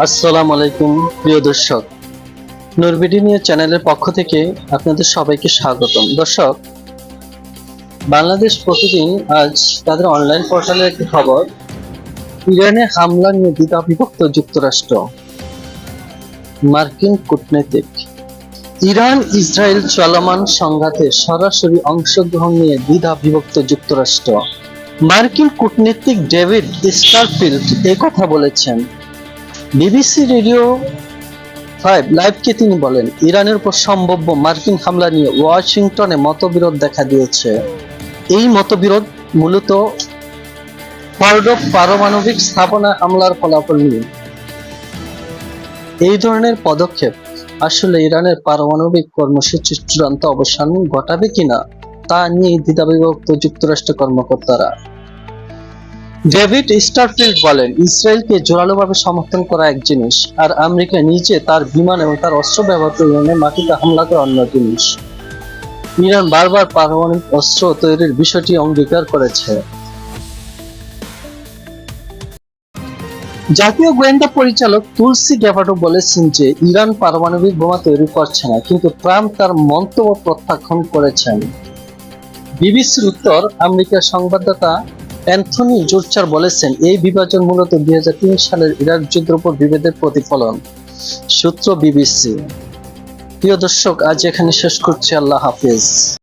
আসসালামু আলাইকুম, প্রিয় দর্শক। নূরবিডি নিয়ে চ্যানেলের পক্ষ থেকে আপনাদের সবাইকে স্বাগতম। দর্শক, বাংলাদেশ প্রতিদিন আজ তাদের অনলাইন পোর্টালের একটি খবর, ইরানে হামলা নিয়ে দ্বিধা বিভক্ত যুক্তরাষ্ট্র, মার্কিন কূটনীতিক। ইরান, ইসরায়েল চলমান সংঘাতে সরাসরি অংশগ্রহণ নিয়ে দ্বিধা বিভক্ত যুক্তরাষ্ট্র। মার্কিন কূটনীতিক ডেভিড স্টারফিল্ড কথা বলেছেন। বিবিসি রেডিও ফাইভ লাইভকে তিনি বলেন, ইরানের উপর সম্ভাব্য মার্কিন হামলা নিয়ে ওয়াশিংটনে মতবিরোধ দেখা দিয়েছে। এই মতবিরোধ মূলত পারমাণবিক স্থাপনা হামলার ফলাফল নিয়ে। এই ধরনের পদক্ষেপ আসলে ইরানের পারমাণবিক কর্মসূচির চূড়ান্ত অবসান ঘটাবে কিনা তা নিয়ে দ্বিধাবিভক্ত যুক্তরাষ্ট্র কর্মকর্তারা। ডেভিড স্টারফিল্ড বলেন, ইসরায়েলকে জোরালোভাবে সমর্থন করা এক জিনিস, আর আমেরিকা নিজে তার বিমান এবং তার অস্ত্র ব্যবহার করে মাটিতে হামলা করা অন্য জিনিস। ইরান বারবার পারমাণবিক অস্ত্র তৈরির বিষয়টি অঙ্গীকার করেছে। জাতীয় গোয়েন্দা পরিচালক তুলসি গ্যাভাটো বলেছেন যে, ইরান পারমাণবিক বোমা তৈরি করছে না, কিন্তু ট্রাম্প তার মন্তব্য প্রত্যাখ্যান করেছেন। বিবিসির উত্তর, আমেরিকার সংবাদদাতা অ্যান্থনি জোরচার বলেছেন, এই বিভাজন মূলত দুই হাজার তিন সালের ইরাক যুদ্ধের উপর বিভেদের প্রতিফলন। সূত্র বিবিসি। প্রিয় দর্শক, আজ এখানে শেষ করছি। আল্লাহ হাফিজ।